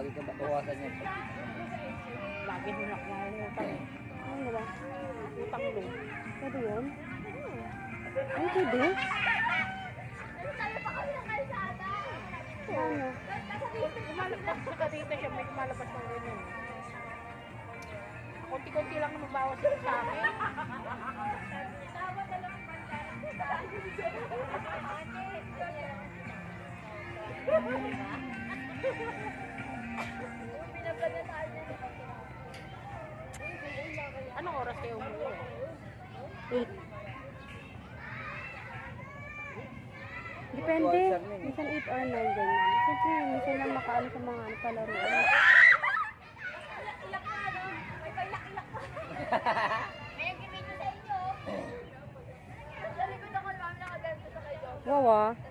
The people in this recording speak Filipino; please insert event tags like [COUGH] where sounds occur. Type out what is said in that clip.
Lagi ka bawasan yan. Lagi nangungutang eh. Ano ba? Utang lo. Pwede yun? Ay, pwede? Ano? Lumalabas ka dito siya, may lumalabas ng ganyan. Kunti-kunti lang naman bawas yun sa akin. Anong [LAUGHS] oras kayo umuwi? Eight. Depende. Minsan 8 or 9 ganyan. Siyempre, minsan lang makaano sa mga ano, palaruan. [LAUGHS] Wawa.